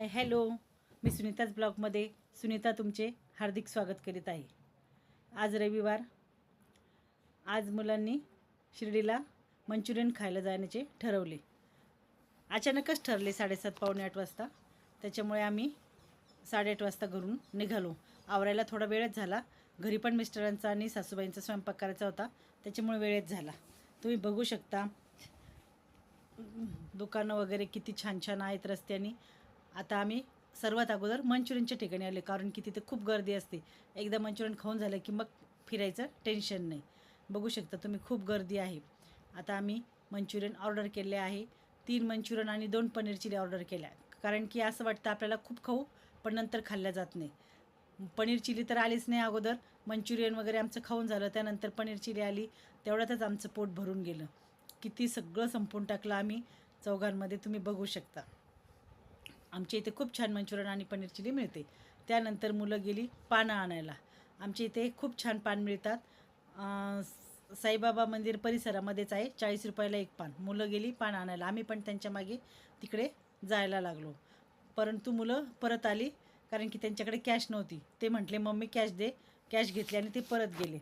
Hello मी सुनीताच ब्लॉगमध्ये सुनीता तुमचे हार्दिक स्वागत करीत आहे. आज रविवार. आज मुलांनी शिर्डीला मंचुरियन खायला जाण्याचे ठरवले. अचानकच ठरले साडेसात पावणे आठ वाजता. त्याच्यामुळे आम्ही साडेआठ वाजता घरून निघालो. आवरायला थोडा वेळच झाला. घरी पण मिस्टरांचा आणि सासूबाईंचा स्वयंपाक करायचा होता. त्याच्यामुळे वेळेत झाला. तुम्ही बघू शकता दुकानं वगैरे किती छान छान आहेत रस्त्यानी. आता आम्ही सर्वात अगोदर मंचुरियनच्या ठिकाणी आले कारण की तिथे खूप गर्दी असते. एकदा मंचुरियन खाऊन झालं की मग फिरायचं टेन्शन नाही. बघू शकता तुम्ही खूप गर्दी आहे. आता आम्ही मंचुरियन ऑर्डर केले आहे. तीन मंचुरियन आणि दोन पनीर चिली ऑर्डर केल्या. कारण की असं वाटतं आपल्याला खूप खाऊ पण नंतर खाल्ल्या जात नाही. पनीर चिली तर आलीच नाही अगोदर. मंचुरियन वगैरे आमचं खाऊन झालं त्यानंतर पनीर चिली आली. तेवढ्यातच आमचं पोट भरून गेलं. किती सगळं संपून टाकलं आम्ही. चौघांमध्ये तुम्ही बघू शकता. आमच्या इथे खूप छान मंचुरियन आणि पनीर चिली मिळते. त्यानंतर मुलं गेली पानं आणायला. आमच्या इथे खूप छान पान मिळतात. स- साईबाबा मंदिर परिसरामध्येच आहे. चाळीस रुपयाला एक पान. मुलं गेली पान आणायला. आम्ही पण त्यांच्या मागे तिकडे जायला लागलो. परंतु मुलं परत आली कारण की त्यांच्याकडे कॅश नव्हती. ते म्हटले मम्मी कॅश दे. कॅश घेतली आणि ते परत गेले.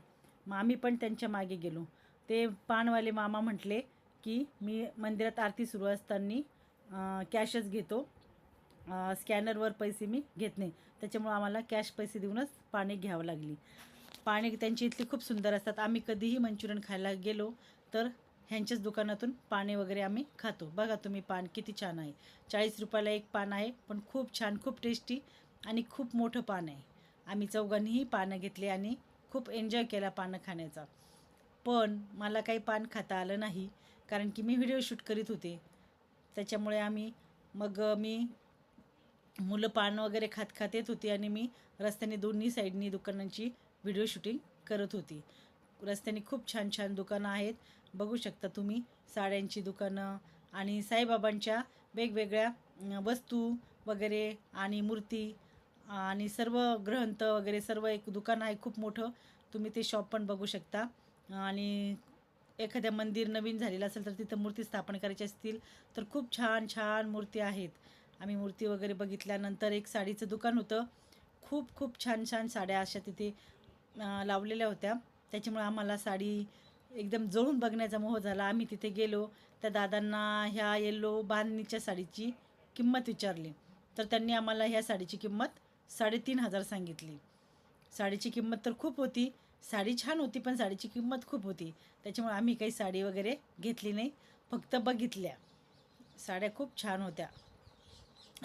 मग आम्ही पण त्यांच्या मागे गेलो. ते पानवाले मामा म्हटले की मी मंदिरात आरती सुरू असताना कॅशच घेतो. स्कॅनरवर पैसे मी घेत नाही. त्याच्यामुळं आम्हाला कॅश पैसे देऊनच पाणी घ्यावं लागली. पाणी त्यांची इथली खूप सुंदर असतात. आम्ही कधीही मंचुरियन खायला गेलो तर ह्यांच्याच दुकानातून पाणी वगैरे आम्ही खातो. बघा तुम्ही पान किती छान आहे. चाळीस रुपयाला एक पान आहे पण खूप छान खूप टेस्टी आणि खूप मोठं पान आहे. आम्ही चौघांनीही पानं घेतली आणि खूप एन्जॉय केला पानं खाण्याचा. पण मला काही पान खाता आलं नाही कारण की मी व्हिडिओ शूट करीत होते. त्याच्यामुळे आम्ही मग मी मुलं पान वगैरे खात खात येत होती आणि मी रस्त्याने दोन्ही साईडनी दुकानांची व्हिडिओ शूटिंग करत होती. रस्त्याने खूप छान छान दुकानं आहेत. बघू शकता तुम्ही साड्यांची दुकानं आणि साईबाबांच्या वेगवेगळ्या वस्तू वगैरे आणि मूर्ती आणि सर्व ग्रंथ वगैरे सर्व एक दुकान आहे खूप मोठं. तुम्ही ते शॉप पण बघू शकता. आणि एखाद्या मंदिर नवीन झालेलं असेल तर तिथं मूर्ती स्थापन करायची असतील तर खूप छान छान मूर्ती आहेत. आम्ही मूर्ती वगैरे बघितल्यानंतर एक साडीचं दुकान होतं. खूप खूप छान छान साड्या अशा तिथे लावलेल्या होत्या. त्याच्यामुळे आम्हाला साडी एकदम जळून बघण्याचा मोह झाला. आम्ही तिथे गेलो. त्या दादांना ह्या येल्लो बांधणीच्या साडीची किंमत विचारली. तर त्यांनी आम्हाला ह्या साडीची किंमत साडेतीन हजार सांगितली. साडीची किंमत तर खूप होती. साडी छान होती पण साडीची किंमत खूप होती. त्याच्यामुळे आम्ही काही साडी वगैरे घेतली नाही. फक्त बघितल्या. साड्या खूप छान होत्या.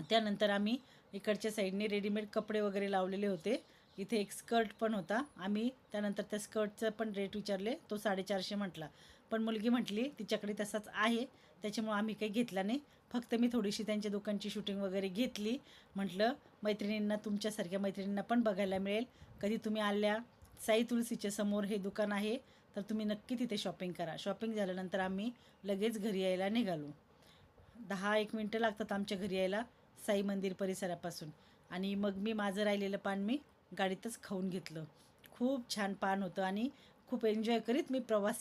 त्यानंतर आम्ही इकडच्या साईडने रेडीमेड कपडे वगैरे लावलेले होते. इथे एक स्कर्ट पण होता. आम्ही त्यानंतर त्या स्कर्टचं पण रेट विचारले. तो साडेचारशे म्हटला. पण मुलगी म्हटली तिच्याकडे तसाच आहे. त्याच्यामुळं आम्ही काही घेतला नाही. फक्त मी थोडीशी त्यांच्या दुकानची शूटिंग वगैरे घेतली. म्हटलं मैत्रिणींना तुमच्यासारख्या मैत्रिणींना पण बघायला मिळेल. कधी तुम्ही आल्या साई तुळशीच्या समोर हे दुकान आहे तर तुम्ही नक्की तिथे शॉपिंग करा. शॉपिंग झाल्यानंतर आम्ही लगेच घरी यायला निघालो. दहा एक मिनटं लागतात आमच्या घरी यायला. साई मंदिर परिसरापासून. आणि मग मी माझं राहिलेलं पान मी गाडीतच खाऊन घेतलं. खूप छान पान होतं आणि खूप एन्जॉय करीत मी प्रवास